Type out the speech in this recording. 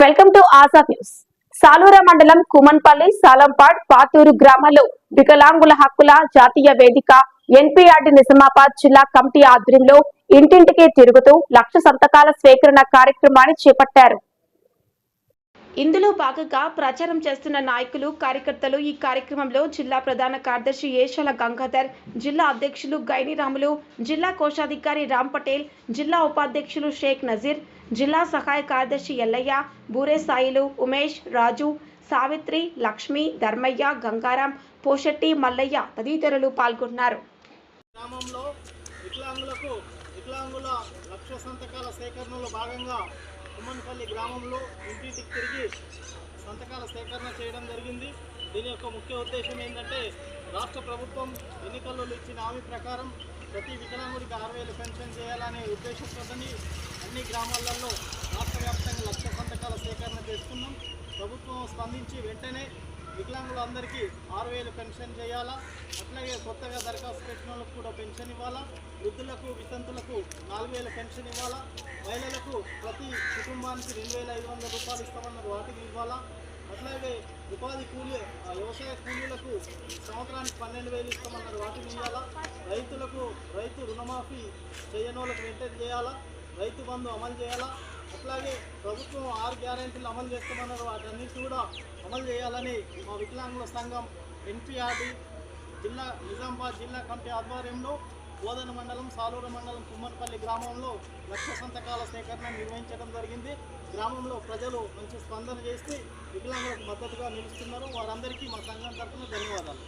Welcome to Asa news. Salura మండలం కుమన్పల్లి సాలంపాడ్ పాతూరు గ్రామాల్లో వికలాంగుల హక్కుల జాతీయ వేదిక ఎన్పిఆర్డి నిజామాబాద్ జిల్లా కమిటీ ఆధ్వర్యంలో ఇంటింటికి తిరుగుతూ లక్ష సంతకాల స్వీకరణ కార్యక్రమాన్ని చేపట్టారు. ఇందులో భాగంగా ప్రచారం చేస్తున్న నాయకులు కార్యకర్తలు ఈ కార్యక్రమంలో జిల్లా ప్రధాన కార్యదర్శి ఏషాల గంగాధర్ జిల్లా అధ్యక్షులు గైనిరాములు జిల్లా కోశాధికారి రామ్ పటేల్ జిల్లా ఉపాధ్యక్షులు షేక్ నజీర్ జిల్లా సహాయ కార్యదర్శి ఎల్లయ్య బూరేసాయిలు ఉమేష్ రాజు సావిత్రి లక్ష్మి ధర్మయ్య గంగారాం పోషెట్టి మల్లయ్య తదితరులు పాల్గొన్నారు. గ్రామంలో వికలాంగులకు వికలాంగుల లక్ష సంతకాల సేకరణలో భాగంగా ఉమ్మన్పల్లి గ్రామంలో ఇంటింటికి తిరిగి సంతకాల సేకరణ చేయడం జరిగింది. దీని యొక్క ముఖ్య ఉద్దేశం ఏంటంటే రాష్ట్ర ప్రభుత్వం ఎన్నికల్లో ఇచ్చిన హామీ ప్రకారం ప్రతి వికలాంగుడికి ఆరు వేలు పెన్షన్ చేయాలనే ఉద్దేశంతో అన్ని గ్రామాలలో రాష్ట్ర వ్యాప్తంగా లక్ష సంతకాల సేకరణ చేసుకున్నాం ప్రభుత్వం స్పందించి వెంటనే వికలాంగులందరికీ ఆరు వేలు పెన్షన్ చేయాలా? అట్లాగే కొత్తగా దరఖాస్తు పెట్టిన వాళ్ళకు కూడా పెన్షన్ ఇవ్వాలా? వృద్ధులకు వితంతులకు నాలుగు వేల పెన్షన్ ఇవ్వాలా? మహిళలకు ప్రతి కుటుంబానికి రెండు వేల ఐదు వందల రూపాయలు ఇస్తామన్నారు వాటికి ఇవ్వాలా? అట్లాగే ఉపాధి కూలీ వ్యవసాయ కూలీలకు సంవత్సరానికి పన్నెండు వేలు ఇస్తామన్నారు వాటిని ఇవ్వాలా? రైతులకు రైతు రుణమాఫీ చేయనోళ్ళకు వాళ్ళకి వెంటనే చేయాలా? రైతు బంధు అమలు చేయాలా? అట్లాగే ప్రభుత్వం ఆరు గ్యారెంటీలు అమలు చేస్తామన్నారు. వాటన్నిటి కూడా అమలు చేయాలని మా వికలాంగుల సంఘం ఎన్పిఆర్డి జిల్లా నిజామాబాద్ జిల్లా కమిటీ ఆధ్వర్యంలో బోధన మండలం సాలూరు మండలం కుమ్మర్పల్లి గ్రామంలో లక్ష సంతకాల సేకరణ నిర్వహించడం జరిగింది. గ్రామంలో ప్రజలు మంచి స్పందన చేసి వికలాంగులకు మద్దతుగా నిలుస్తున్నారు. వారందరికీ మా సంఘం తరఫున ధన్యవాదాలు.